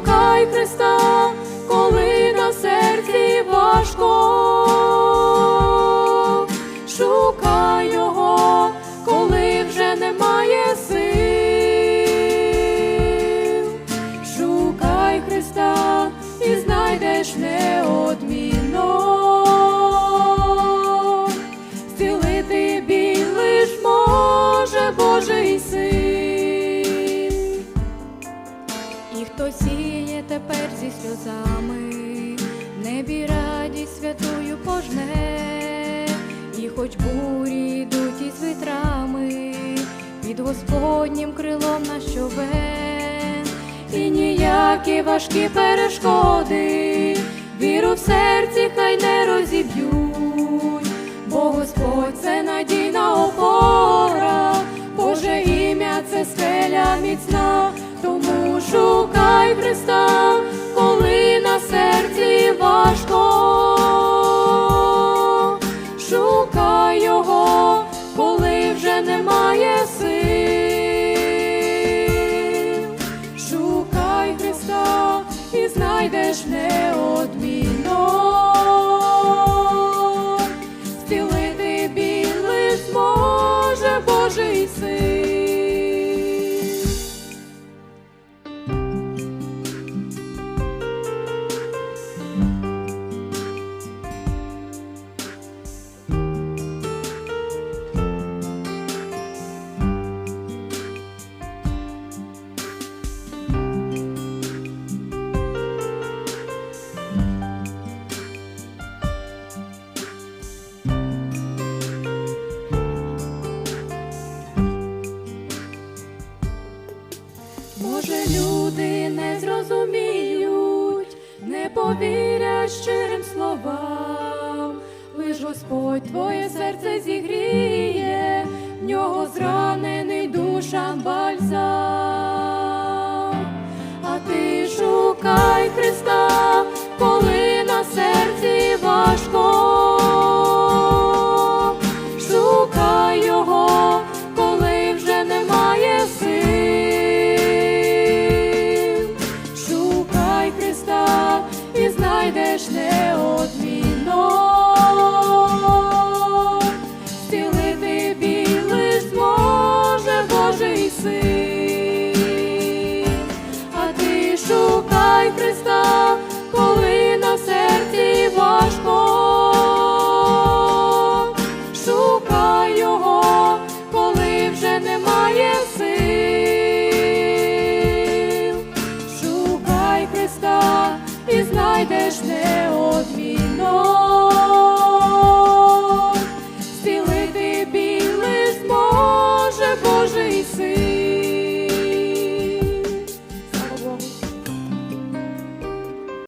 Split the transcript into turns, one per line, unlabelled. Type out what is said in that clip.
Шукай Христа, коли
святою пожне, і хоч бурі йдуть із вітрами, під Господнім крилом на щовен,
І ніякі важкі перешкоди, віру в серці хай не розіб'ють, бо Господь це надійна опора, Боже ім'я це скеля міцна, тому шукай Христа, коли на серці Може, люди не зрозуміють, не повірять щирим словам, лиш Господь твоє серце зігріє, в нього зранений душам знайдеш неодмінно. Зцілити біль лиш зможе Божий син. А ти шукай Христа, коли на серці важко. Шукай Його, коли вже немає прийдеш неодмінно.